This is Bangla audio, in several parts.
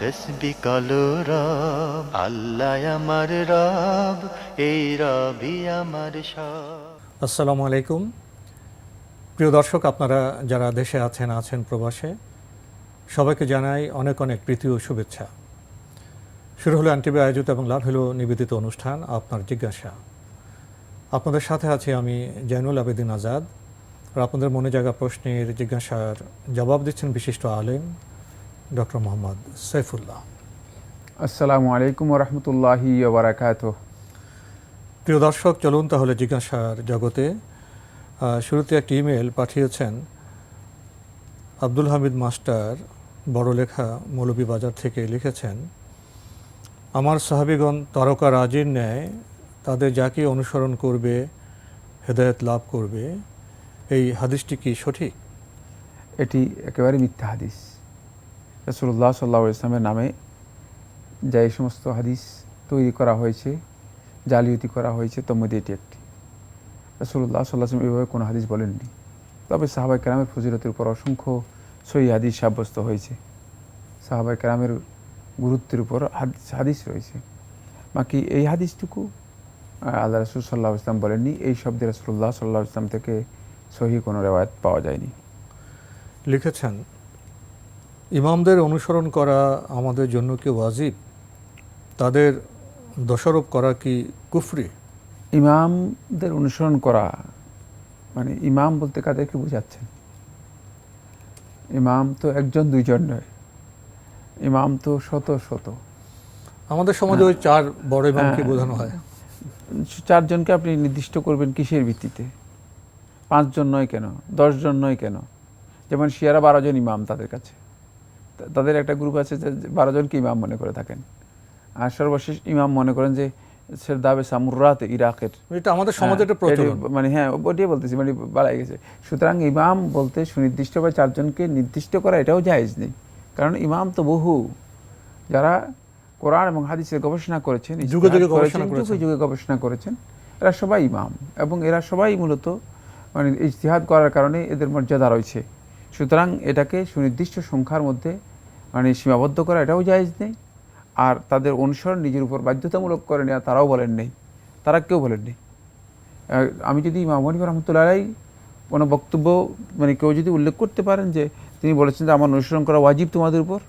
তসবি কলো রব, আল্লাহ আমার রব, এই রবি আমার সব। আসসালামু আলাইকুম। প্রিয় দর্শক, আপনারা যারা দেশে আছেন আছেন প্রবাসে, সবাইকে জানাই অনেক অনেক প্রীতি ও শুভেচ্ছা। শুরু হলো আনটিভি আয়োজিত এবং লাভ হলো নিবেদিত অনুষ্ঠান, আপনার জিজ্ঞাসা। আপনাদের সাথে আছি আমি জৈনুল আবেদিন আজাদ। আর আপনাদের মনে জায়গা প্রশ্নের জিজ্ঞাসার জবাব দিচ্ছেন বিশিষ্ট আলেম ডক্টর মোহাম্মদ সৈফুল্লাহ আসসালামু আলাইকুম রহমতুল্লাহি ওবরাকাত প্রিয় দর্শক চলুন তাহলে জিজ্ঞাসার জগতে শুরুতে একটি ইমেল পাঠিয়েছেন আব্দুল হামিদ মাস্টার বড়লেখা মৌলভীবাজার থেকে লিখেছেন আমার সাহাবিগণ তারকা রাজির ন্যায় তাদের যাকে অনুসরণ করবে হেদায়েত লাভ করবে এই হাদিসটি কি সঠিক? এটি একেবারে মিথ্যা হাদিস। রসুল্লাহ সাল্লা ইসলামের নামে যা এই সমস্ত হাদিস তৈরি করা হয়েছে, জালিয়াতি করা হয়েছে তোর মধ্যে এটি একটি। রসুল্লাহ সাল্লাহ আসলাম এভাবে কোনো হাদিস বলেননি। তবে সাহাবাই কেরামের ফজিলতের উপর অসংখ্য সই হাদিস সাব্যস্ত হয়েছে। সাহাবাই কেরামের গুরুত্বের উপর হাদিস হাদিস রয়েছে। বাকি এই হাদিসটুকু আল্লাহ রসুল সাল্লাহ ইসলাম বলেননি। এই শব্দে রসুল্লাহ সাল্লাহ ইসলাম থেকে সহি কোনো রেওয়ায়ত পাওয়া যায়নি। লিখেছেন ইমামদের অনুসরণ করা আমাদের জন্য কি ওয়াজিব? তাদের দোষারোপ করা কি কুফরি? ইমামদের অনুসরণ করা মানে ইমাম বলতে কাদেরকে বোঝাচ্ছেন? ইমাম তো একজন দুইজন নয়। ইমাম তো শত শত। আমাদের সমাজে ওই চার বড় ইমামকে হ্যাঁ। বোঝানো হয়। চারজনকে আপনি নির্দিষ্ট করবেন কিসের ভিত্তিতে? পাঁচজন নয় কেন? দশজন নয় কেন? যেমন শিয়ারা বারো জন ইমাম তাদের কাছে। তাদের একটা গ্রুপ আছে যে বারো জনকে ইমাম মনে করে থাকেন। আর সর্বশেষ ইমাম মনে করেন যে সেরদাবে সামুরাত ইরাকের। এটা আমাদের সমাজে একটা হ্যাঁ, প্রচলন মানে হ্যাঁ ওটাই বলতেছি মানে বাড়াই গেছে। সুতরাং ইমাম বলতে সুনির্দিষ্ট বা চারজনকে নির্দিষ্ট করা এটাও জায়েজ নেই। কারণ ইমাম তো বহু। যারা কোরআন এবং হাদিসের গবেষণা করেছেন যুগে যুগে। যুগে গবেষণা করেছেন এরা সবাই ইমাম। এবং এরা সবাই মূলত মানে ইজতিহাদ করার কারণে এদের মর্যাদা রয়েছে। সুতরাং এটাকে সুনির্দিষ্ট সংখ্যার মধ্যে মানে সীমাবদ্ধ করা, এটাও জায়েজ নেই। আর তাদের অনুসরণ নিজের উপর বাধ্যতামূলক করে নেওয়া তারাও বলেন নেই। তারা কেউ বলেন নেই। আমি যদি ইমাম রহমতুল্লাহ কোনো বক্তব্য মানে কেউ যদি উল্লেখ করতে পারেন যে তিনি বলেছেন যে আমার অনুসরণ করা ওয়াজিব তোমাদের উপর,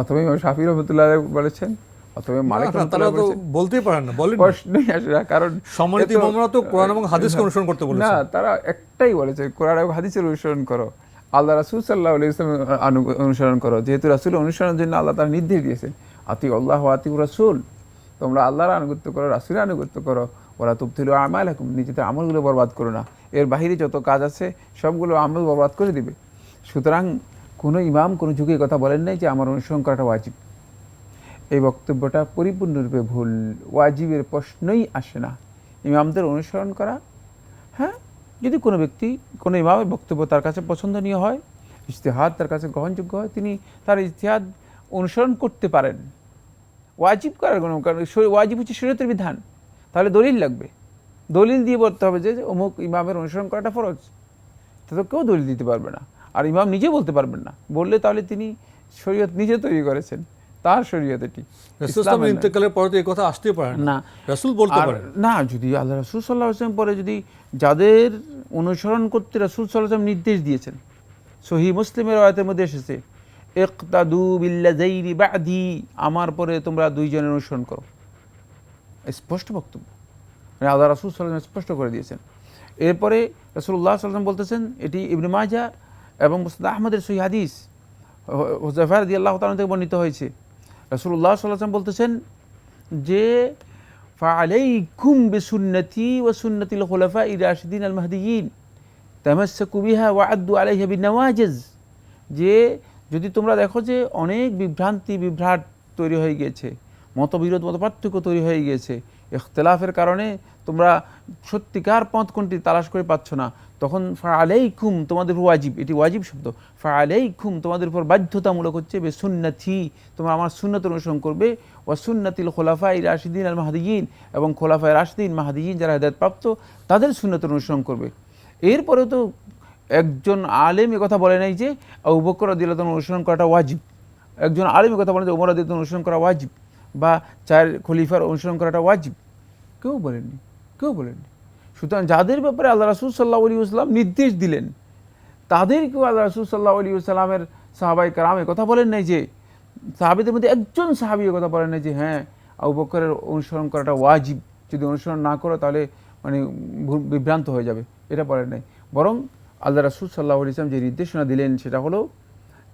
অথবা শাফি রহমতুল্লাহ বলেছেন অথবা মালিক না, না, তারা তো বলতেই পারেন না বলেন প্রশ্নই আসে না কারণ সম্মানিত ইমামরা তো কোরআন এবং হাদিসকে অনুসরণ করতে না তারা একটাই বলেছে কোরআন এবং হাদিসের অনুসরণ করো। আল্লাহ রাসুল সাল্লাহ ইসলামের আনু- অনুসরণ করো। যেহেতু রাসুল অনুসরণের জন্য আল্লাহ তার নির্দেশ দিয়েছেন আতি আল্লাহ আতি রাসুল তোমরা আল্লাহর আনুগত্য করো রাসুলের আনুগত্য করো। ওরা তুবতিল আমাল হাকুম নিজেদের আমলগুলো বরবাদ করো না। এর বাহিরে যত কাজ আছে সবগুলো আমল বরবাদ করে দিবে। সুতরাং কোনো ইমাম কোনো যুগে কথা বলেন নাই যে আমার অনুসরণ করাটা ওয়াজিব। এই বক্তব্যটা পরিপূর্ণরূপে ভুল। ওয়াজিবের প্রশ্নই আসে না। ইমামদের অনুসরণ করা হ্যাঁ? যদি কোনো ব্যক্তি, কোনো ইমামের বক্তব্য তার কাছে পছন্দনীয় হয়, ইজতেহাদ তার কাছে গ্রহণযোগ্য হয়, তিনি তার ইজতেহাদ অনুসরণ করতে পারেন। ওয়াজিব করার কোনো কারণ ওয়াজিব হচ্ছে শরীয়তের বিধান। তাহলে দলিল লাগবে। দলিল দিয়ে বলতে হবে যে অমুক ইমামের অনুসরণ করাটা ফরজ। তা তো কেউ দলিল দিতে পারবে না। আর ইমাম নিজে বলতে পারবেন না। বললে তাহলে তিনি শরীয়ত নিজে তৈরি করেছেন। তার শরীয়ত এটি। ইন্তেকালের পরে তো এই কথা আসতেই পারে না। রাসূল বলতে পারেন না। যদি আল্লাহ রসুল সাল্লাহ আসলাম পরে যদি যাদের অনুসরণ করতে রসুল সাল্লাহ আসলাম নির্দেশ দিয়েছেন সহি মুসলিমের আয়তের মধ্যে এসেছে ইকতাদু বিল্লাযাইনি বাদি আমার পরে তোমরা দুইজনের অনুসরণ করো। স্পষ্ট বক্তব্য। মানে আল্লাহ রসুল সাল্লাম স্পষ্ট করে দিয়েছেন। এরপরে রসুল্লাহ সাল্লাম বলতেছেন এটি ইবনে মাজা এবং মুসলাদ আহমদের সহি হাদিস হোজাফার দিয়ে আল্লাহ তাআলা থেকে বর্ণিত হয়েছে। রসুল্লাহ সাল্লাম বলতেছেন যে যে, যদি তোমরা দেখো যে অনেক বিভ্রান্তি, বিভ্রাট তৈরি হয়ে গিয়েছে, মতবিরোধ মত পার্থক্য তৈরি হয়ে গিয়েছে, ইখতলাফের কারণে তোমরা সত্যিকার পথ কোনটি তালাশ করে পাচ্ছ না তখন ফালাইকুম তোমাদের উপর ওয়াজিব। এটি ওয়াজিব শব্দ। ফালাইকুম তোমাদের উপর বাধ্যতামূলক হচ্ছে বে সুন্নাথি তোমরা আমার সুন্নত অনুসরণ করবে। ওয়া সুন্নাতিল খোলাফাই রাশিদিন আল মাহাদিন এবং খোলাফাই রাশিদিন মাহাদিন যারা হেদায়ত প্রাপ্ত তাদের সুন্নত অনুসরণ করবে। এরপরেও তো একজন আলেম কথা বলে নাই যে বকর রাদিয়াল্লাহু অনুসরণ করাটা ওয়াজিব। একজন আলেম কথা বলে যে ওমর তাআলা অনুসরণ করা ওয়াজিব। বা চার খলিফার অনুসরণ করাটা ওয়াজিব। কেউ বলেননি। কেউ বলেননি। সুতরাং যাদের ব্যাপারে আল্লাহ রাসুল সাল্লাহ আলী আসলাম নির্দেশ দিলেন, তাদেরকেও আল্লাহ রাসুল সাল্লাহ আলী সাল্লামের সাহাবাই কারাম কথা বলেন নাই যে, সাহাবিদের মধ্যে একজন সাহাবি কথা বলেন নাই যে হ্যাঁ আবু বকরের অনুসরণ করাটা ওয়াজিব, যদি অনুসরণ না করো তাহলে মানে বিভ্রান্ত হয়ে যাবে। এটা বলেন নাই। বরং আল্লাহ রাসুল সাল্লাহ ইসলাম যে নির্দেশনা দিলেন সেটা হলো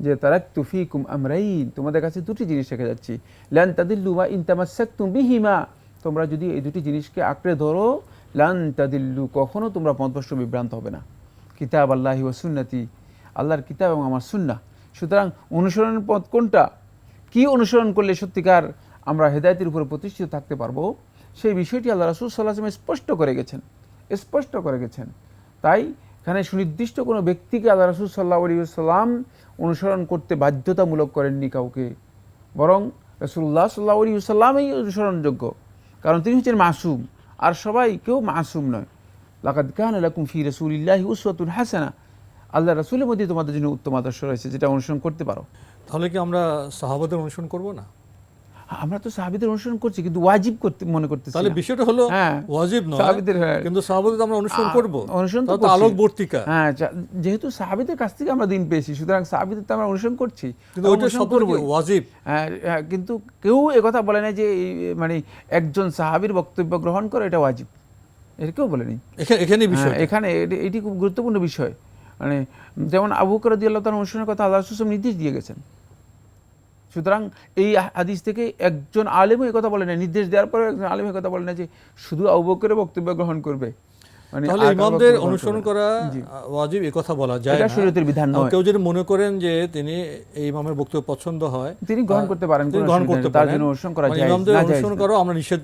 যে তারাক তুফিকুম আমরাইন, তোমাদের কাছে দুটি জিনিস রেখে যাচ্ছি। লান তাদিল্লু বা ইনতামাসাক্তুম হিমা তোমরা যদি এই দুটি জিনিসকে আঁকড়ে ধরো লান তাদিল্লু, কখনো তোমরা পথভ্রষ্ট বিভ্রান্ত হবে না। কিতাব আল্লাহি ও সুন্নতি, আল্লাহর কিতাব এবং আমার সুন্না সুতরাং অনুসরণের পথ কোনটা? কি অনুসরণ করলে সত্যিকার আমরা হেদায়তের উপরে প্রতিষ্ঠিত থাকতে পারব? সেই বিষয়টি আল্লাহ রাসুল সাল্লাহ স্পষ্ট করে গেছেন। স্পষ্ট করে গেছেন। তাই এখানে সুনির্দিষ্ট কোনো ব্যক্তিকে আল্লাহ রাসুল সাল্লাহ আলী সাল্লাম অনুসরণ করতে বাধ্যতামূলক করেননি কাউকে। বরং রসুল্লাহ সাল্লাহ আলী অনুসরণযোগ্য। কারণ তিনি হচ্ছেন মাসুম। আর সবাই কেউ মাসুম নয়। লাকাদ কান লাকুম ফি রসুলিল্লাহি উসওয়াতুন হাসানা। আল্লাহ রাসুলের মধ্যে তোমাদের জন্য উত্তম আদর্শ রয়েছে, যেটা অনুসরণ করতে পারো। তাহলে কি আমরা সাহাবাদের অনুসরণ করব না? আমরা তো সাহাবিদের অনুসরণ করছি কিন্তু ওয়াজিব করতে মনে করতেছি তাহলে বিষয়টা হলো হ্যাঁ। ওয়াজিব নয় সাহাবিদের, হ্যাঁ। কিন্তু সাহাবাদের আমরা অনুসরণ করব। অনুসরণ তো করছি। আলোকবর্তিকা। হ্যাঁ যেহেতু সাহাবিদের কাছ থেকে আমরা দিন পেয়েছি সুতরাং সাহাবিদের তো আমরা অনুসরণ করছি। কিন্তু ওইটা অনুসরণ ওয়াজিব। হ্যাঁ, হ্যাঁ, কিন্তু কেউ একথা বলে না যে মানে একজন সাহাবীর বক্তব্য গ্রহণ করে এটা ওয়াজিব। এটা কেউ বলেনি এখানে বিষয় এখানে এটি- খুব গুরুত্বপূর্ণ বিষয়। মানে যেমন আবু বকর রাদিয়াল্লাহু তাআলা অনুসরণের কথা আল্লাহ নির্দেশ দিয়ে গেছেন। সুতরাং এই হাদিস থেকে একজন আলেমও কথা বলে না নির্দেশ দেওয়ার পরে একজন আলেম কথা বলে না যে শুধু আবু বক্তব্য গ্রহণ করবে। মানে তাহলে ইমামদের অনুসরণ করা ওয়াজিব কথা বলা যায় এটা শরীয়তের বিধান নয়। কেউ যদি মনে করেন যে তিনি এই ইমামের বক্তব্য পছন্দ হয় তিনি গ্রহণ করতে পারেন, তিনি গ্রহণ করতে পারেন। জন্য অনুসরণ করা মানে জায়েজ, ইমামদের অনুসরণ। করো আমরা নিষেধ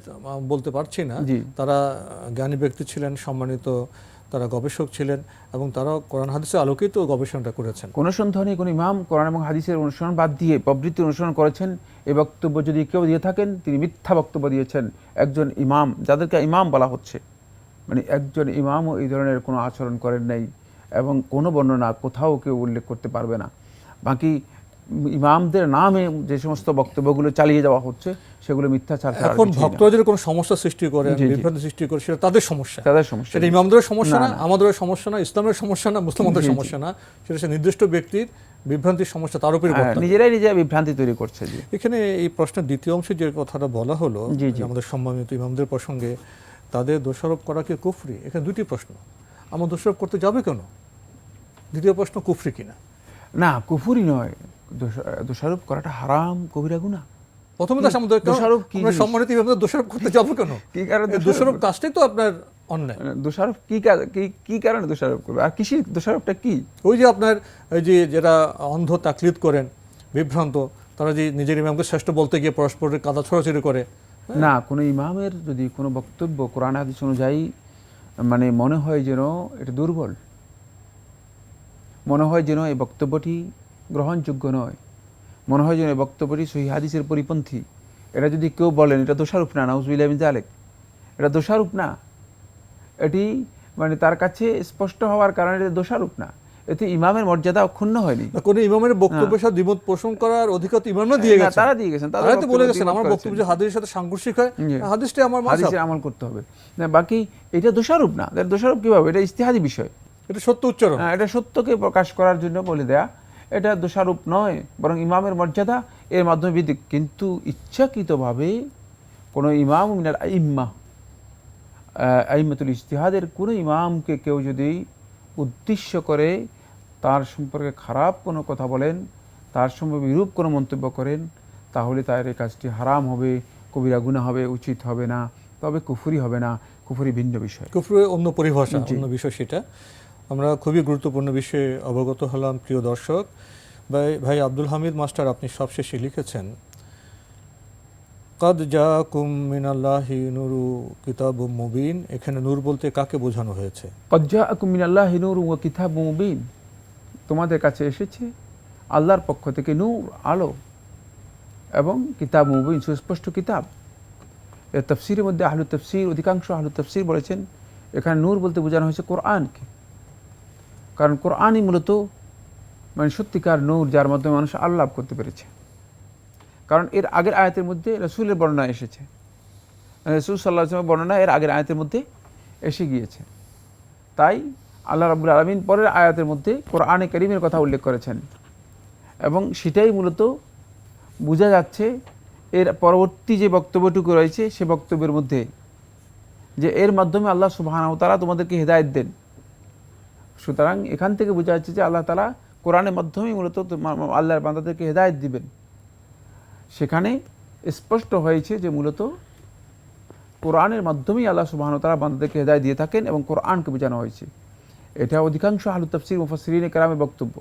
বলতে পারছি না। তারা জ্ঞানী ব্যক্তি ছিলেন সম্মানিত তারা গবেষক ছিলেন এবং তারা কোরআন হাদিসের আলোকিত গবেষণাটা করেছেন। কোনো সন্দেহ নেই কোনো ইমাম কোরআন এবং হাদিসের অনুসরণ বাদ দিয়ে প্রবৃত্তি অনুসরণ করেছেন। এ বক্তব্য যদি কেউ দিয়ে থাকেন, তিনি মিথ্যা বক্তব্য দিয়েছেন। একজন ইমাম, যাদেরকে ইমাম বলা হচ্ছে মানে একজন ইমামও এই ধরনের কোনো আচরণ করেন নাই এবং কোনো বর্ণনা কোথাও কেউ উল্লেখ করতে পারবে না। বাকি ইমামদের নামে যে সমস্ত বক্তব্যগুলো চালিয়ে যাওয়া হচ্ছে সেগুলো মিথ্যাচার এখন। ভক্তরা যদি কোনো সমস্যা সৃষ্টি করে। বিভ্রান্তি সৃষ্টি করে সেটা তাদের সমস্যা। তাদের সমস্যা। সেটা ইমামদের সমস্যা না। আমাদের সমস্যা না ইসলামের সমস্যা না মুসলমানদের। সমস্যা না। সেটা সে নির্দিষ্ট ব্যক্তির বিভ্রান্তির সমস্যা তার উপরে হ্যাঁ, নিজেরাই নিজেরা বিভ্রান্তি তৈরি করছে এখানে এই প্রশ্নের দ্বিতীয় অংশে যে কথাটা বলা হলো আমাদের সম্মানিত ইমামদের প্রসঙ্গে তাদের দোষারোপ করা কি কুফরি? এখানে দুটি প্রশ্ন। আমার দোষারোপ করতে যাবে কেন? দ্বিতীয় প্রশ্ন কুফরি কিনা? না কুফুরি নয়। দোষারোপ করাটা হারাম কবিরা গুনাহ প্রথমে তো আমাদের দোষারোপ কি? সম্মানিত ইমামদের দোষারোপ করতে যাব কেন? কি কারণে দোষারোপ কাজটাই তো আপনার অন্যায়। মানে দোষারোপ কি কা- কারণে দোষারোপ করবে? আর কৃষির দোষারোপটা কি? ওই যে আপনার যে যারা অন্ধ তাকলিদ করেন বিভ্রান্ত তারা যে নিজের ইমামকে শ্রেষ্ঠ বলতে গিয়ে পরস্পরের কাদা ছড়াছড়ি করে না কোনো ইমামের যদি কোনো বক্তব্য কোরআন হাদিস অনুযায়ী মানে মনে হয় যেন এটা দুর্বল। মনে হয় যেন এই বক্তব্যটি গ্রহণযোগ্য নয়। মনে হয় যেন বক্তব্যটি সহি হাদিসের পরিপন্থী। এটা যদি কেউ বলেন এটা দোষারূপ না নাউজুবিল্লাহ বিন জালেক এটা দোষারূপ না। এটি মানে তার কাছে স্পষ্ট হওয়ার কারণে এটা দোষারূপ না। এতে ইমামের মর্যাদা অক্ষুণ্ণ হয়নি। কোনো ইমামের বক্তব্যের সাথে দ্বিমত পোষণ করার অধিকার তো ইমামরা দিয়ে না, গেছে তারা দিয়ে গেছেন, তারা তো বলে গেছেন আমার বক্তব্য যে হাদিসের সাথে সাংঘর্ষিক হয় জি। হাদিসটাই আমার হাদিসের আমল করতে হবে। না বাকি এটা দোষারূপ না। এর দোষারূপ কীভাবে? এটা ইস্তেহাদি বিষয়। এটা সত্য উচ্চারণ। হ্যাঁ, এটা সত্যকে প্রকাশ করার জন্য বলে দেয়া এটা দোষারূপ নয় বরং ইমামের মর্যাদা এর মাধ্যমে বৃদ্ধি কিন্তু ইচ্ছাকৃতভাবে কোনো ইমাম মিনাল আইম্মা আইম্মাতুল ইস্তিহাদের কোনো ইমামকে কেউ যদি উদ্দেশ্য করে তার সম্পর্কে খারাপ কোনো কথা বলেন তার সম্পর্কে বিরূপ কোনো মন্তব্য করেন তাহলে তার এই কাজটি হারাম হবে কবিরা গুণা হবে উচিত হবে না তবে কুফুরি হবে না। কুফুরি ভিন্ন বিষয়। কুফরের অন্য পরিভাষা অন্য বিষয় সেটা। আমরা খুবই গুরুত্বপূর্ণ বিষয়ে অবগত হলাম, প্রিয় দর্শক। ভাই ভাই আব্দুল হামিদ মাস্টার, আপনি সবশেষে লিখেছেন, কদ যা কুম মিনাল্লাহি নুরু কিতাব মুবিন। এখানে নূর বলতে কাকে বোঝানো হয়েছে? কদ কজ্জা আকুমিন আল্লাহ নূর ও কিতাব মুবিন। তোমাদের কাছে এসেছে আল্লাহর পক্ষ থেকে নূর, আলো এবং কিতাব মুবিন, সুস্পষ্ট কিতাব। এর তফসিরের মধ্যে আহলু তফসির, অধিকাংশ আহলু তফসির বলেছেন, এখানে নূর বলতে বোঝানো হয়েছে কোরআনকে। কারণ কোরআনই মূলত মানে সত্যিকার নূর যার মাধ্যমে মানুষ আল্লাহ লাভ করতে পেরেছে। কারণ এর আগের আয়াতের মধ্যে রসুলের বর্ণনা এসেছে। রসুল সাল্লাহ আসলামের বর্ণনা এর আগের আয়াতের মধ্যে এসে গিয়েছে। তাই আল্লাহ রাবুল আলমিন পরের আয়াতের মধ্যে কোরআনে করিমের কথা উল্লেখ করেছেন এবং সেটাই মূলত বোঝা যাচ্ছে এর পরবর্তী যে বক্তব্যটুকু রয়েছে সে বক্তব্যের মধ্যে যে এর মাধ্যমে আল্লাহ সুবাহানাহ তারা তোমাদেরকে হেদায়ত দেন। সুতরাং এখান থেকে বোঝা যাচ্ছে যে আল্লাহ তালা কোরআনের মাধ্যমেই মূলত আল্লাহর বান্দাদেরকে হেদায়ত দিবেন। সেখানে স্পষ্ট হয়েছে যে মূলত কোরআনের মাধ্যমেই আল্লাহ সুবাহন তারা বান্দাদেরকে হেদায় দিয়ে থাকেন এবং কোরআনকে বোঝানো হয়েছে। এটা অধিকাংশ আলু তফসির মুফাসরিন কেরামের বক্তব্য।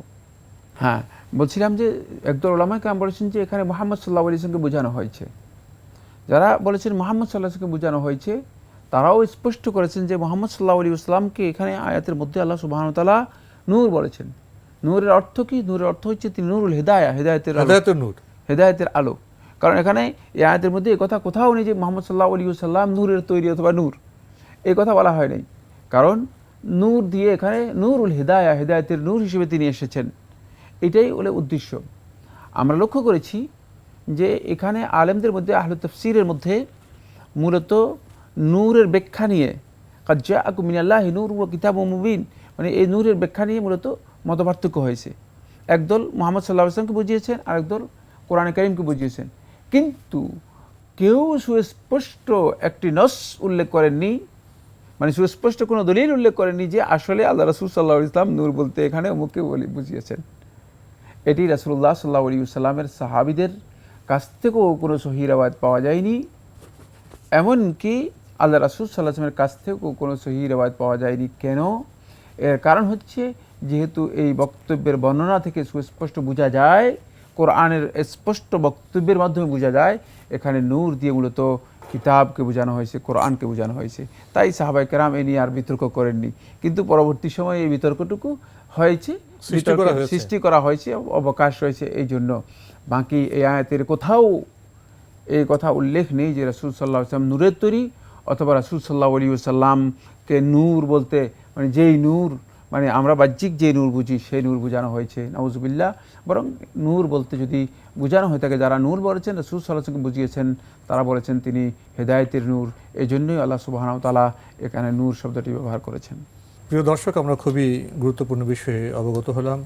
হ্যাঁ বলছিলাম যে একদল ওলামা কাম বলেছেন যে এখানে মোহাম্মদ সাল্লাহ আলিয়াকে বোঝানো হয়েছে। যারা বলেছেন মোহাম্মদ সাল্লাহকে বোঝানো হয়েছে তারাও স্পষ্ট করেছেন যে মোহাম্মদ সাল্লাহ আলী ইসলামকে এখানে আয়াতের মধ্যে আল্লাহ সুবাহন তালা নূর বলেছেন। নূরের অর্থ কি? নূরের অর্থ হচ্ছে তিনি নুরুল হেদায়া হেদায়তের হেদায়তের নূর। হেদায়তের আলো। কারণ এখানে এই আয়াতের মধ্যে এই কথা কোথাও নেই যে মোহাম্মদ সাল্লাহ আলী সাল্লাম নূরের তৈরি অথবা নূর। এই কথা বলা হয় নাই। কারণ নূর দিয়ে এখানে নূরুল হেদায়া হেদায়তের নূর হিসেবে তিনি এসেছেন। এটাই হলো উদ্দেশ্য। আমরা লক্ষ্য করেছি যে এখানে আলেমদের মধ্যে আহলে তফসিরের মধ্যে মূলত নূরের ব্যাখ্যা নিয়ে। কাজ্জা আকুমিনাল্লাহ নূর ও কিতাব মুবিন। মানে এই নূরের ব্যাখ্যা নিয়ে মূলত মতপার্থক্য হয়েছে। একদল মোহাম্মদ সাল্লাহ আসলামকে বুঝিয়েছেন আর একদল কোরআন করিমকে বুঝিয়েছেন। কিন্তু কেউ সুস্পষ্ট একটি নস উল্লেখ করেননি মানে সুস্পষ্ট কোনো দলিল উল্লেখ করেননি যে আসলে আল্লাহ রসুল সাল্লাহ ইসলাম নূর বলতে এখানে অমুককে বলি বুঝিয়েছেন। এটি রাসুল্লাহ সাল্লাহ আলী সাল্লামের সাহাবিদের কাছ থেকেও কোনো সহিরাবাদ পাওয়া যায়নি। এমনকি আল্লাহ রাসুল সাল্লাহামের কাছ থেকেও কোনো সহি রেওয়ায়ত পাওয়া যায়নি। কেন? এর কারণ হচ্ছে যেহেতু এই বক্তব্যের বর্ণনা থেকে সুস্পষ্ট বোঝা যায় কোরআনের স্পষ্ট বক্তব্যের মাধ্যমে বোঝা যায় এখানে নূর দিয়ে মূলত কিতাবকে বোঝানো হয়েছে কোরআনকে বোঝানো হয়েছে। তাই সাহাবাই কেরাম এ নিয়ে আর বিতর্ক করেননি। কিন্তু পরবর্তী সময়ে এই বিতর্কটুকু হয়েছে সৃষ্টি করা হয়েছে। সৃষ্টি করা হয়েছে অবকাশ রয়েছে এই জন্য। বাকি এই আয়াতের কোথাও এই কথা উল্লেখ নেই যে রাসুল সাল্লাহ আসলাম নূরের তৈরি অথবা রাসুল সাল্লাহ আলী সাল্লামকে নূর বলতে মানে যেই নূর মানে আমরা বাহ্যিক যে নূর বুঝি, সেই নূর বোঝানো হয়েছে। নওয়াজুবিল্লাহ বরং নূর বলতে যদি বোঝানো হয়ে থাকে, যারা নূর বলেছেন, রাসুল সাল্লাহকে বুঝিয়েছেন, তারা বলেছেন তিনি হেদায়েতের নূর। এই জন্যই আল্লাহ সুবাহ তালা এখানে নূর শব্দটি ব্যবহার করেছেন। প্রিয় দর্শক, আমরা খুবই গুরুত্বপূর্ণ বিষয়ে অবগত হলাম।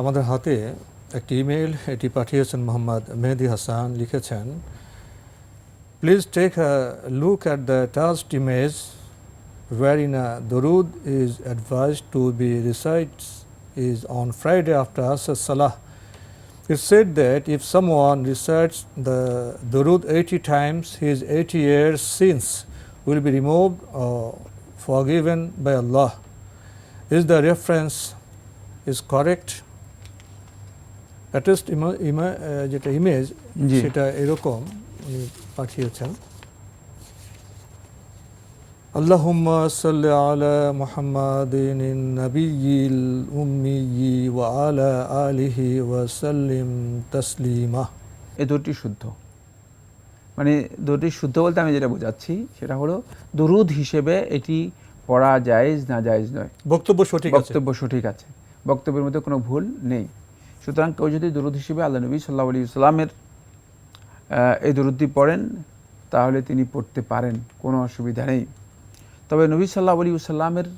আমাদের হাতে একটি ইমেল এটি পাঠিয়েছেন মোহাম্মদ মেহেদি হাসান, লিখেছেন Please take a look at the test image wherein a durud is advised to be recited is on Friday after Asr Salah. It said that if someone recites the durud 80 times, his 80 years sins will be removed or forgiven by Allah. Is the reference is correct? Attest যেটা ইমেজ জি। সেটা এরকম উনি পাঠিয়েছেন اللهم صل على محمد النبي الأمي وعلى آله وسلم تسليما এ দুটি শুদ্ধ মানে দুটি শুদ্ধ বলতে আমি যেটা বোঝাচ্ছি সেটা হলো দুরুদ হিসেবে এটি পড়া জায়েজ না জায়েজ নয় বক্তব্য সঠিক আছে বক্তব্য সঠিক আছে বক্তব্যের মধ্যে কোনো ভুল নেই সুতরাং কেউ যদি দুরুদ হিসেবে আল্লাহ নবী সাল্লাহ আলী সাল্লামের এই দুরুদ্দি পড়েন, তাহলে তিনি পড়তে পারেন, কোনো অসুবিধা নেই। তবে নবী সাল্লাহ আলী সাল্লামের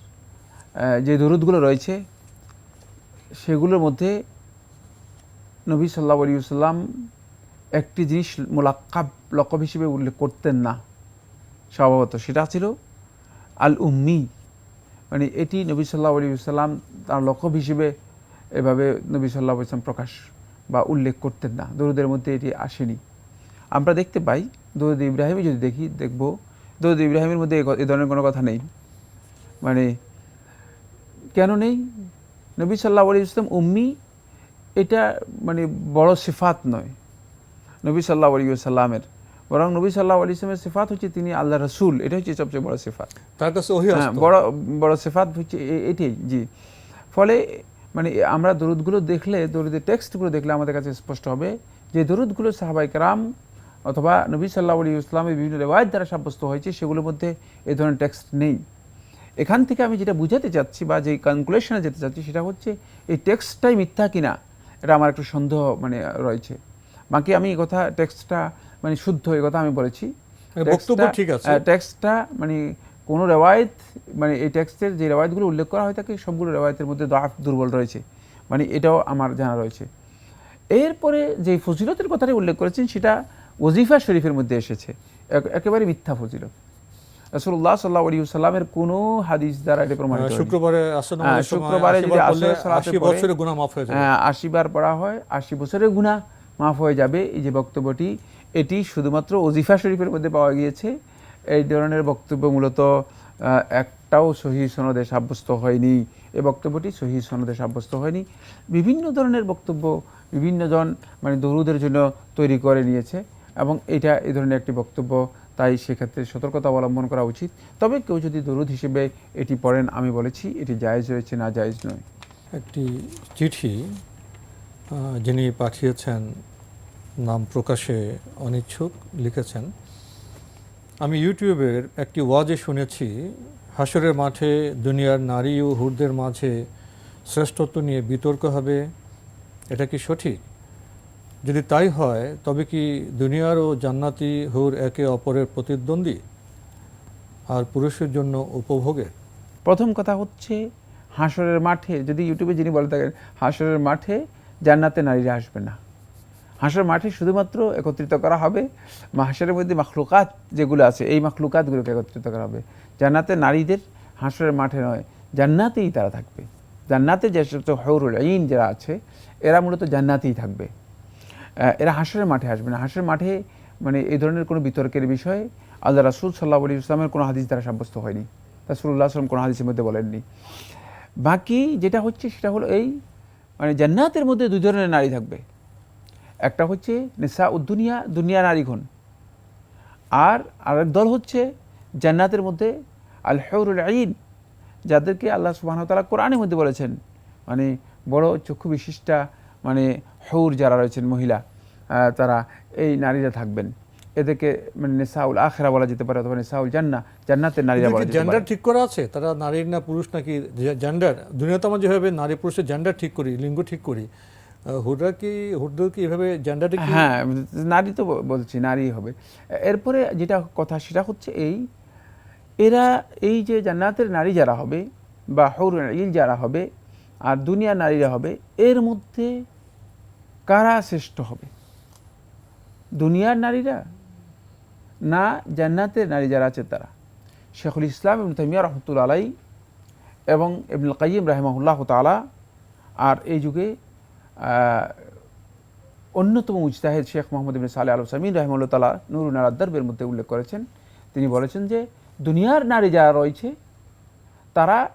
যে দরুদগুলো রয়েছে, সেগুলোর মধ্যে নবী সাল্লাহ আলী সাল্লাম একটি জিনিস মোলাক্কাব লকব হিসেবে উল্লেখ করতেন না, স্বভাবত। সেটা ছিল আল উম্মি মানে এটি নবী সাল্লাহ আলী সাল্লাম তার লকব হিসেবে এভাবে নবী সাল্লাহ ইসলাম প্রকাশ বা উল্লেখ করতেন না। দরুদের মধ্যে এটি আসেনি। আমরা দেখতে পাই দৌদ ইব্রাহিমে যদি দেখি দেখব দরুদ ইব্রাহিমের মধ্যে এ ধরনের কোনো কথা নেই। মানে কেন নেই? নবী সাল্লাহ আলী ইসলাম উম্মি এটা মানে বড় সিফাত নয় নবী সাল্লাহ আলী সাল্লামের বরং নবী সাল্লাহ আলি ইসলামের সিফাত হচ্ছে তিনি আল্লাহ রসুল এটা হচ্ছে সবচেয়ে বড় সিফাত। তার কাছে হ্যাঁ। বড় বড় সেফাত হচ্ছে এটাই জি। ফলে মানে আমরা দরুদগুলো দেখলে দরুদের টেক্সটগুলো দেখলে আমাদের কাছে স্পষ্ট হবে যে দরুদগুলো সাহাবাই কারাম অথবা নবী সাল্লাহ আলী ইসলামের বিভিন্ন রেওয়ায়ত দ্বারা সাব্যস্ত হয়েছে সেগুলোর মধ্যে এই ধরনের টেক্সট নেই। এখান থেকে আমি যেটা বুঝাতে চাচ্ছি বা যে কনক্লুশনে যেতে চাচ্ছি সেটা হচ্ছে এই টেক্সটটাই মিথ্যা কিনা এটা আমার একটু সন্দেহ মানে রয়েছে। বাকি আমি এই কথা টেক্সটটা মানে শুদ্ধ এই কথা আমি বলেছি। মানে বক্তব্য টেক্সটটা- ঠিক আছে। টেক্সটটা মানে কোনো রেওয়ায়ত মানে এই টেক্সটের যে রেওয়ায়তগুলো উল্লেখ করা হয় থাকে সবগুলো রেওয়ায়তের মধ্যে দাফ দুর্বল রয়েছে। মানে এটাও আমার জানা রয়েছে। এরপরে যে ফজিলতের কথাটি উল্লেখ করেছেন সেটা ওজিফা শরীফের মধ্যে এসেছে। একেবারে মিথ্যা ফজিলত। রসুল্লাহ সাল্লাহ আলী সাল্লামের কোনো হাদিস দ্বারা এটা প্রমাণিত শুক্রবারে হ্যাঁ, নামাজের সময় শুক্রবারে যদি আশি হয়ে হ্যাঁ, বার পড়া হয় আশি বছরের গুণা মাফ হয়ে যাবে। এই যে বক্তব্যটি এটি শুধুমাত্র ওজিফা শরীফের মধ্যে পাওয়া গিয়েছে। এই ধরনের বক্তব্য মূলত একটাও সহি সনদে সাব্যস্ত হয়নি। এই বক্তব্যটি সহি সনদে সাব্যস্ত হয়নি। বিভিন্ন ধরনের বক্তব্য বিভিন্ন জন মানে দরুদের জন্য তৈরি করে নিয়েছে। এবং এটা এই ধরনের একটি বক্তব্য, তাই সেক্ষেত্রে সতর্কতা অবলম্বন করা উচিত। তবে কেউ যদি দরুদ হিসেবে এটি পড়েন, আমি বলেছি এটি জায়েজ রয়েছে, না জায়েজ নয়। একটি চিঠি যিনি পাঠিয়েছেন, নাম প্রকাশে অনিচ্ছুক, লিখেছেন, আমি ইউটিউবের একটি ওয়াজে শুনেছি হাসরের মাঠে দুনিয়ার নারী ও হুরদের মাঝে শ্রেষ্ঠত্ব নিয়ে বিতর্ক হবে। এটা কি সঠিক? যদি তাই হয়, তবে কি দুনিয়ার ও জান্নাতি হুর একে অপরের প্রতিদ্বন্দ্বী? আর পুরুষের জন্য উপভোগের প্রথম কথা হচ্ছে, হাসরের মাঠে, যদি ইউটিউবে যিনি বলে থাকেন, হাসরের মাঠে জান্নাতে নারীরা আসবে না। হাঁসের মাঠে শুধুমাত্র একত্রিত করা হবে হাঁসের মধ্যে মাখলুকাত যেগুলো আছে, এই মাখলুকাতগুলোকে একত্রিত করা হবে। জান্নাতে নারীদের হাসরের মাঠে নয়, জান্নাতেই তারা থাকবে। জান্নাতে যে হৌরুল আইন যারা আছে, এরা মূলত জান্নাতেই থাকবে। এরা হাসরের মাঠে আসবে না। হাসরের মাঠে মানে এই ধরনের কোনো বিতর্কের বিষয়ে আল্লাহ রাসুল সাল্লাহ আলী ইসলামের কোনো হাদিস দ্বারা সাব্যস্ত হয়নি। রাসুল্লাহ আসলাম কোনো হাদিসের মধ্যে বলেননি। বাকি যেটা হচ্ছে সেটা হলো এই মানে জান্নাতের মধ্যে দুই ধরনের নারী থাকবে। একটা হচ্ছে নেশা উদ্দুনিয়া দুনিয়া নারীগণ। আর আরেক দল হচ্ছে জান্নাতের মধ্যে আল হেউরুল আইন, যাদেরকে আল্লাহ সুবাহতালা কোরআনের মধ্যে বলেছেন। মানে বড় চক্ষু বিশিষ্টা মানে হৌর যারা রয়েছেন মহিলা তারা এই নারীরা থাকবেন। এদেরকে মানে নেশাউল আখেরা বলা যেতে পারে অথবা নেশাউল জান্না জান্নাতের নারীরা বলা জেন্ডার ঠিক করা আছে? তারা নারীর না পুরুষ নাকি জেন্ডার দুনিয়াতে আমরা যেভাবে নারী পুরুষের জেন্ডার ঠিক করি লিঙ্গ ঠিক করি হুডরা কি হুডদের কি এভাবে জেন্ডারটা হ্যাঁ নারী তো বলছি নারী হবে। এরপরে যেটা কথা সেটা হচ্ছে এই এরা এই যে জান্নাতের নারী যারা হবে বা হৌর ইল যারা হবে আর দুনিয়া নারীরা হবে এর মধ্যে কারা শ্রেষ্ঠ হবে? দুনিয়ার নারীরা না জান্নাতের নারী যারা আছে তারা। শেখুল ইসলাম ইবন তাইমিয়া রহমতুল আলাই এবং ইবনুল কাইম রাহেমাহুল্লাহ তালা আর এই যুগে অন্যতম মুজতাহেদ শেখ মোহাম্মদ ইবিন সালে আল সামিন রহমুল্লাহ তালা নুরুন আদার্বের মধ্যে উল্লেখ করেছেন। তিনি বলেছেন যে, দুনিয়ার নারী যারা রয়েছে, তারা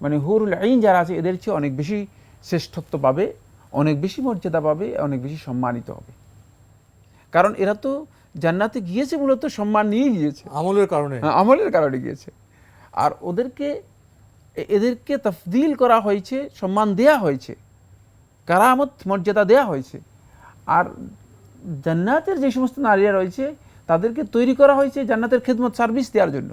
মানে হুরুল আইন যারা আছে, এদের চেয়ে অনেক বেশি শ্রেষ্ঠত্ব পাবে, অনেক বেশি মর্যাদা পাবে, অনেক বেশি সম্মানিত হবে। কারণ এরা তো জান্নাতে গিয়েছে মূলত সম্মান নিয়ে গিয়েছে। আমলের কারণে। হ্যাঁ, আমলের কারণে গিয়েছে। আর ওদেরকে এদেরকে তফদিল করা হয়েছে সম্মান দেয়া হয়েছে কারামত মর্যাদা দেয়া হয়েছে। আর জান্নাতের যে সমস্ত নারীরা রয়েছে তাদেরকে তৈরি করা হয়েছে জান্নাতের খেদমত সার্ভিস দেওয়ার জন্য।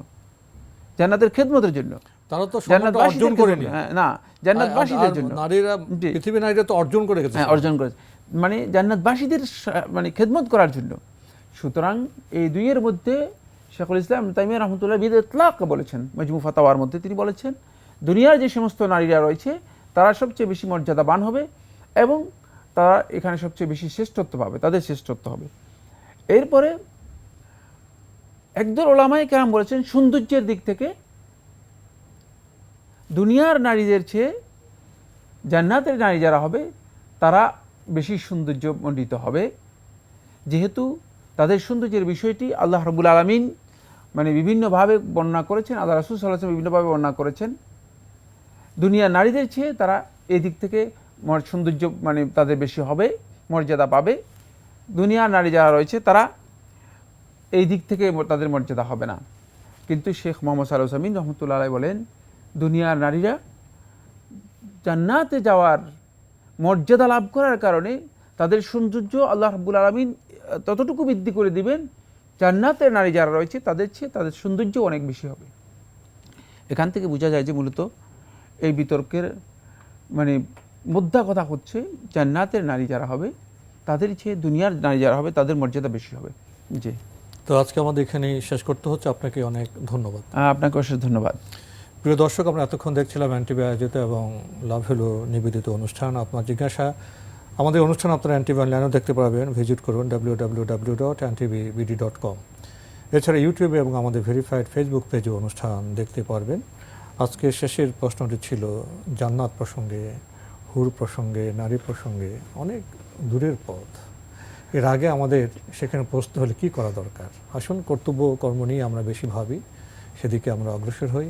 জান্নাতের খেদমতের জন্য। তারা তো অর্জন করেনি। হ্যাঁ, না জান্নাতবাসীদের জন্য। নারীরা। পৃথিবীর নারীরা তো অর্জন করে গেছে হ্যাঁ অর্জন করেছে। মানে জান্নাতবাসীদের মানে খেদমত করার জন্য। সুতরাং এই দুইয়ের মধ্যে শেখুল ইসলাম তাইমিয়া রহমতুল্লাহ বিদ ইতলাক বলেছেন। মজমু ফাতাওয়ার মধ্যে তিনি বলেছেন, দুনিয়ার যে সমস্ত নারীরা রয়েছে, তারা সবচেয়ে বেশি মর্যাদাবান হবে এবং তারা এখানে সবচেয়ে বেশি শ্রেষ্ঠত্ব পাবে, তাদের শ্রেষ্ঠত্ব হবে। এরপরে একদল ওলামাই কেরাম বলেছেন, সৌন্দর্যের দিক থেকে দুনিয়ার নারীদের চেয়ে জান্নাতের নারী যারা হবে, তারা বেশি সৌন্দর্য মণ্ডিত হবে। যেহেতু তাদের সৌন্দর্যের বিষয়টি আল্লাহ রবুল আলমিন মানে বিভিন্নভাবে বর্ণনা করেছেন, আল্লাহ রাসুল সাল্লাহ বিভিন্নভাবে বর্ণনা করেছেন। দুনিয়ার নারীদের চেয়ে তারা এই দিক থেকে সৌন্দর্য মানে তাদের বেশি হবে, মর্যাদা পাবে। দুনিয়ার নারী যারা রয়েছে তারা এই দিক থেকে তাদের মর্যাদা হবে না। কিন্তু শেখ মোহাম্মদ সাল্লাহ সামিন রহমতুল্লাহ বলেন, দুনিয়ার নারীরা জান্নাতে যাওয়ার মর্যাদা লাভ করার কারণে তাদের সৌন্দর্য আল্লাহ রাব্বুল আলমিন ততটুকু বৃদ্ধি করে দিবেন। জান্নাতের নারী যারা রয়েছে তাদের চেয়ে তাদের সৌন্দর্য অনেক বেশি হবে। এখান থেকে বোঝা যায় যে মূলত এই বিতর্কের মানে মুদ্রা কথা হচ্ছে জান্নাতের নারী যারা হবে তাদের চেয়ে দুনিয়ার নারী যারা হবে তাদের মর্যাদা বেশি হবে। জি। তো আজকে আমাদের এখানে শেষ করতে হচ্ছে। আপনাকে অনেক ধন্যবাদ। আপনাকে অশেষ ধন্যবাদ। প্রিয় দর্শক, আমরা এতক্ষণ দেখছিলাম এনটিভি আয়োজিত এবং লাভ হলো নিবেদিত অনুষ্ঠান। আপনার জিজ্ঞাসা, আমাদের অনুষ্ঠান আপনারা এনটিভি অনলাইনেও দেখতে পারবেন ভিজিট করুন W W W dot NTV BD dot com. এছাড়া ইউটিউবে এবং আমাদের ভেরিফাইড ফেসবুক পেজে অনুষ্ঠান দেখতে পারবেন। আজকে শেষের প্রশ্নটি ছিল, জান্নাত প্রসঙ্গে, হুর প্রসঙ্গে, নারী প্রসঙ্গে অনেক দূরের পথ। এর আগে আমাদের সেখানে পৌঁছতে হলে, কি করা দরকার? আসুন কর্তব্য কর্ম নিয়ে আমরা বেশি ভাবি, সেদিকে আমরা অগ্রসর হই।